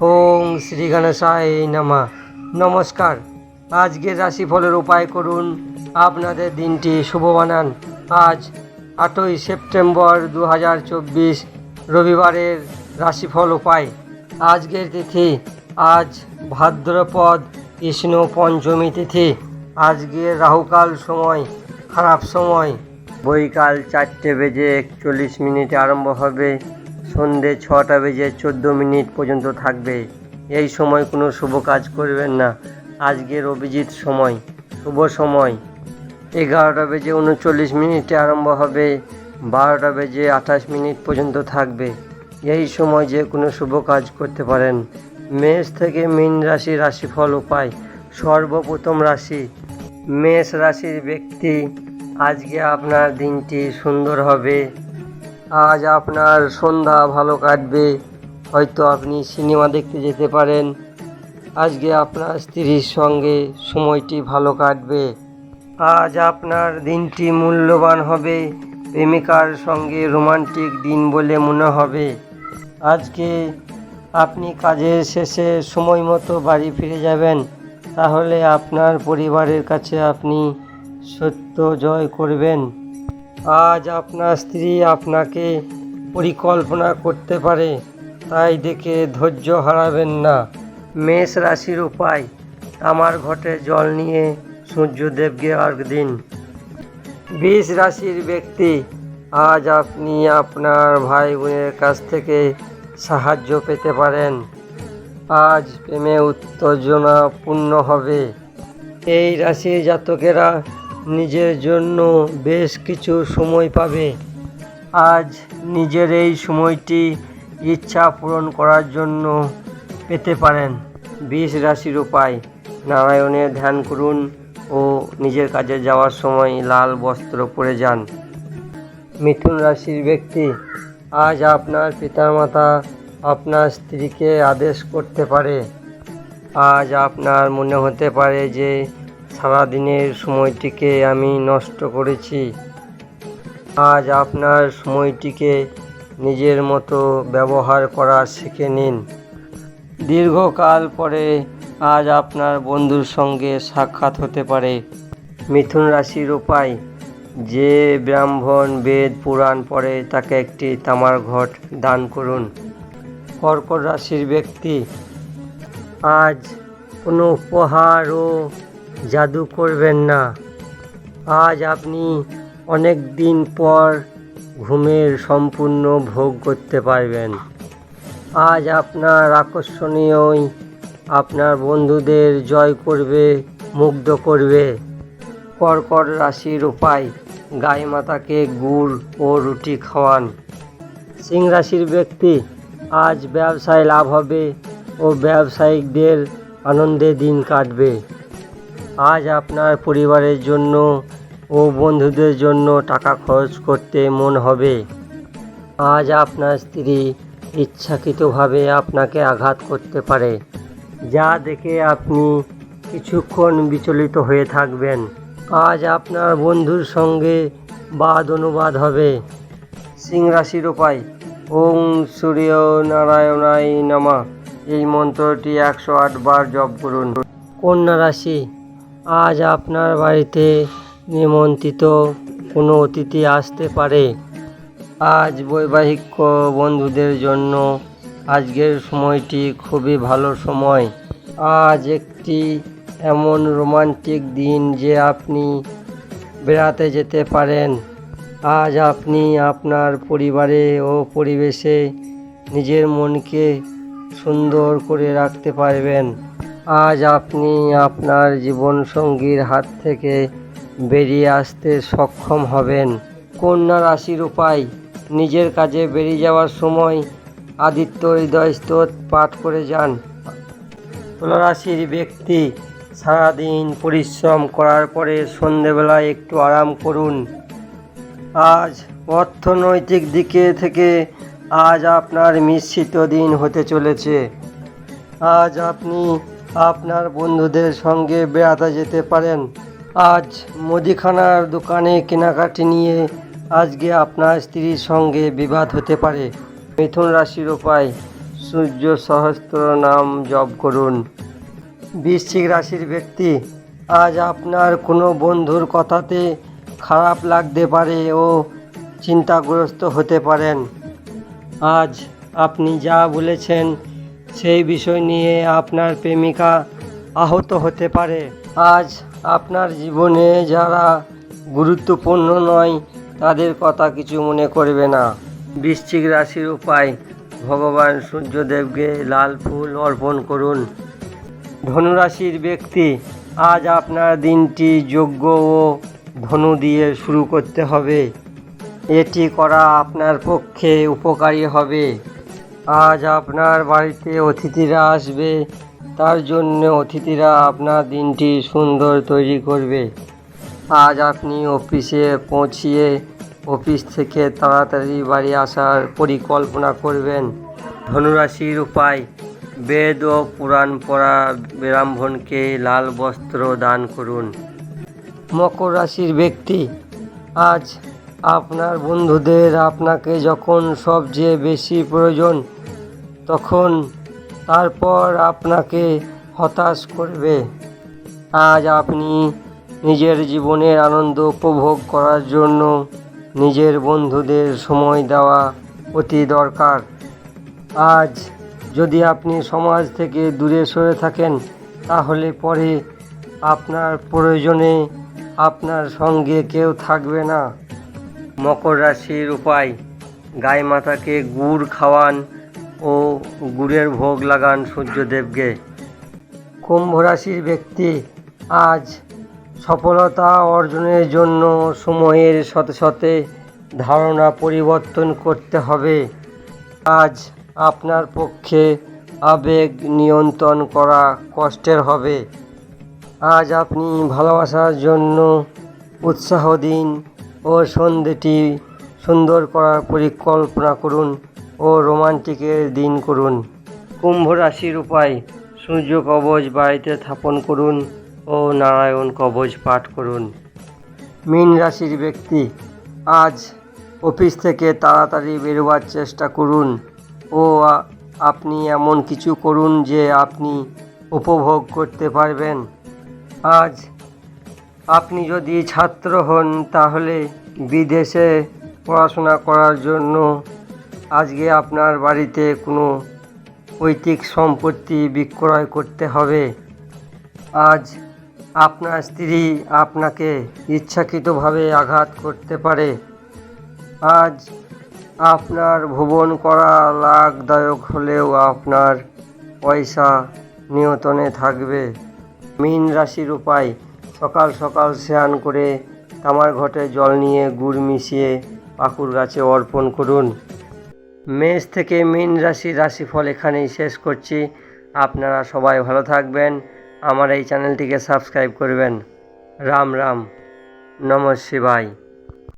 ওং শ্রী গণেশায় নামা। নমস্কার। আজকের রাশিফলের উপায় করুন। আপনাদের দিনটি শুভ বানান। আজ আটই সেপ্টেম্বর দু হাজার চব্বিশ, রবিবারের রাশিফল উপায়। আজকের তিথি, আজ ভাদ্রপদ কৃষ্ণ পঞ্চমী তিথি। আজকের রাহুকাল সময়, খারাপ সময়। বৈকাল চারটে বেজে একচল্লিশ মিনিটে আরম্ভ হবে। সন্ধে ছটা বেজে চোদ্দ মিনিট পর্যন্ত থাকবে। এই সময় কোনো শুভ কাজ করবেন না। আজকের অভিজিৎ সময়। শুভ সময়। এগারোটা বেজে উনচল্লিশ মিনিটে আরম্ভ হবে। বারোটা বেজে আঠাশ মিনিট পর্যন্ত থাকবে। এই সময় যে কোনো শুভ কাজ করতে পারেন। মেষ থেকে মীন রাশি রাশিফল উপায়। সর্বপ্রথম রাশি। মেষ রাশির ব্যক্তি, আজকে আপনার দিনটি সুন্দর হবে। আজ আপনার সন্ধ্যা ভালো কাটবে। হয়তো আপনি সিনেমা দেখতে যেতে পারেন। আজকে আপনার স্ত্রীর সঙ্গে সময়টি ভালো কাটবে। আজ আপনার দিনটি মূল্যবান হবে। প্রেমিকার সঙ্গে রোমান্টিক দিন বলে মনে হবে। আজকে আপনি কাজের শেষে সময় মতো বাড়ি ফিরে যাবেন। তাহলে আপনার পরিবারের কাছে আপনি সত্য জয় করবেন। আজ আপনার স্ত্রী আপনাকে পরিকল্পনা করতে পারে, তাই দেখে ধৈর্য হারাবেন না। মেষ রাশির উপায় তামার ঘটে জল নিয়ে সূর্যদেবকে অর্ঘ দিন বিষ রাশির ব্যক্তি, আজ আপনি আপনার ভাই বোনের কাছ থেকে সাহায্য পেতে পারেন। আজ প্রেমে উত্তেজনা পূর্ণ হবে। এই রাশির জাতকেরা নিজের জন্য বেশ কিছু সময় পাবে। আজ নিজের এই সময়টি ইচ্ছা পূরণ করার জন্য পেতে পারেন। বিষ রাশির উপায়, নারায়ণের ধ্যান করুন ও নিজের কাজে যাওয়ার সময় লাল বস্ত্র পরে যান। মিথুন রাশির ব্যক্তি, আজ আপনার পিতামাতা আপনার স্ত্রীকে আদেশ করতে পারে। আজ আপনার মনে হতে পারে যে সারাদিনের সময়টিকে আমি নষ্ট করেছি। আজ আপনার সময়টিকে নিজের মতো ব্যবহার করা শিখে নিন। দীর্ঘকাল পরে আজ আপনার বন্ধুর সঙ্গে সাক্ষাৎ হতে পারে। মিথুন রাশির উপায়, যে ব্রাহ্মণ বেদ পুরাণ পড়ে তাকে একটি তামার ঘট দান করুন। কর্কট রাশির ব্যক্তি, আজ কোনো উপহার ও জাদু করবেন না। আজ আপনি অনেক দিন পর ঘুমের সম্পূর্ণ ভোগ করতে পারবেন। আজ আপনার আকর্ষণীয়ই আপনার বন্ধুদের জয় করবে, মুগ্ধ করবে। কর্কট রাশির উপায়, গাই মাতাকে গুড় ও রুটি খাওয়ান। সিং রাশির ব্যক্তি, আজ ব্যবসায় লাভ হবে ও ব্যবসায়িকদের আনন্দে দিন কাটবে। আজ আপনার পরিবারের জন্য ও বন্ধুদের জন্য টাকা খরচ করতে মন হবে। আজ আপনার স্ত্রী ইচ্ছাকৃতভাবে আপনাকে আঘাত করতে পারে, যা দেখে আপনি কিছুক্ষণ বিচলিত হয়ে থাকবেন। আজ আপনার বন্ধুর সঙ্গে বাদ অনুবাদ হবে। সিং রাশির উপায় ওং সূর্য নারায়ণাই নামা। এই মন্ত্রটি একশো আট বার জপ করুন। কন্যা রাশি আজ আপনার বাড়িতে নিমন্ত্রিত কোনো অতিথি আসতে পারে। আজ বৈবাহিক বন্ধুদের জন্য আজকের সময়টি খুবই ভালো সময়। আজ একটি এমন রোমান্টিক দিন যে আপনি বেড়াতে যেতে পারেন। আজ আপনি আপনার পরিবারে ও পরিবেশে নিজের মনকে সুন্দর করে রাখতে পারবেন। আজ আপনি আপনার জীবনসঙ্গীর হাত থেকে বেরিয়ে আসতে সক্ষম হবেন। কন্যা রাশির উপায় নিজের কাজে বেরিয়ে যাওয়ার সময় আদিত্য হৃদয় স্তোত পাঠ করে যান। তুলা রাশির ব্যক্তি, সারাদিন পরিশ্রম করার পরে সন্ধেবেলায় একটু আরাম করুন। আজ অর্থনৈতিক দিকে থেকে আজ আপনার মিশ্রিত দিন হতে চলেছে। আজ আপনি আপনার বন্ধুদের সঙ্গে বেড়াতে যেতে পারেন। আজ মুদিখানার দোকানে কেনাকাটি নিয়ে আজকে আপনার স্ত্রীর সঙ্গে বিবাদ হতে পারে। মিথুন রাশির উপায়, সূর্য সহস্র নাম জপ করুন। বৃশ্চিক রাশির ব্যক্তি, আজ আপনার কোনো বন্ধুর কথাতে খারাপ লাগতে পারে ও চিন্তাগ্রস্ত হতে পারেন। আজ আপনি যা বলেছেন সেই বিষয় নিয়ে আপনার প্রেমিকা আহত হতে পারে। আজ আপনার জীবনে যারা গুরুত্বপূর্ণ নয়, তাদের কথা কিছু মনে করবে না। বৃশ্চিক রাশির উপায়, ভগবান সূর্যদেবকে লাল ফুল অর্পণ করুন। ধনুরাশির ব্যক্তি, আজ আপনার দিনটি যোগ্য ও ধনু দিয়ে শুরু করতে হবে। এটি করা আপনার পক্ষে উপকারী হবে। আজ আপনার বাড়িতে অতিথিরা আসবে। তার জন্য অতিথিরা আপনার দিনটি সুন্দর তৈরি করবে। আজ আপনি অফিসে পৌঁছিয়ে অফিস থেকে তাড়াতাড়ি বাড়ি আসার পরিকল্পনা করবেন। ধনুরাশির উপায় বেদ ও পুরাণ পড়া ব্রাহ্মণকে লাল বস্ত্র দান করুন। মকর রাশির ব্যক্তি, আজ আপনার বন্ধুদের আপনাকে যখন সবচেয়ে বেশি প্রয়োজন, তখন তারপর আপনাকে হতাশ করবে। আজ আপনি নিজের জীবনের আনন্দ উপভোগ করার জন্য নিজের বন্ধুদের সময় দেওয়া অতি দরকার। আজ যদি আপনি সমাজ থেকে দূরে সরে থাকেন, তাহলে পরে আপনার প্রয়োজনে আপনার সঙ্গে কেউ থাকবে না। মকর রাশির উপায়। গাই মাতাকে গুড় খাওয়ান ও গুড়ের ভোগ লাগান সূর্যদেবকে। কুম্ভ রাশির ব্যক্তি আজ সফলতা অর্জনের জন্য সময়ের সাথে সাথে ধারণা পরিবর্তন করতে হবে। আজ আপনার পক্ষে আবেগ নিয়ন্ত্রণ করা কষ্টের হবে। আজ আপনি ভালোবাসার জন্য উৎসাহ দিন ও সন্ধ্যেটি সুন্দর করার পরিকল্পনা করুন ও রোমান্টিকের দিন করুন। কুম্ভ রাশির উপায়, সূর্য কবচ বাড়িতে স্থাপন করুন ও নারায়ণ কবচ পাঠ করুন। মীন রাশির ব্যক্তি, আজ অফিস থেকে তাড়াতাড়ি বেরোবার চেষ্টা করুন ও আপনি এমন কিছু করুন যে আপনি উপভোগ করতে পারবেন। আজ আপনি যদি ছাত্র হন, তাহলে বিদেশে পড়াশোনা করার জন্য আজকে আপনার বাড়িতে কোনো পৈতৃক সম্পত্তি বিক্রয় করতে হবে। আজ আপনার স্ত্রী আপনাকে ইচ্ছাকৃতভাবে আঘাত করতে পারে। আজ আপনার ভ্রমণ করা লাভদায়ক হলেও আপনার পয়সা নিয়ন্ত্রণে থাকবে। মীন রাশির উপায় সকাল সকাল স্নান করে তামার ঘটে জল নিয়ে গুড় মিশিয়ে পাকুর গাছে অর্পণ করুন। মেষ থেকে মীন রাশি রাশিফল এখানেই শেষ করছি। আপনারা সবাই ভালো থাকবেন। আমার এই চ্যানেলটিকে সাবস্ক্রাইব করবেন। রাম রাম। নম শিবায়।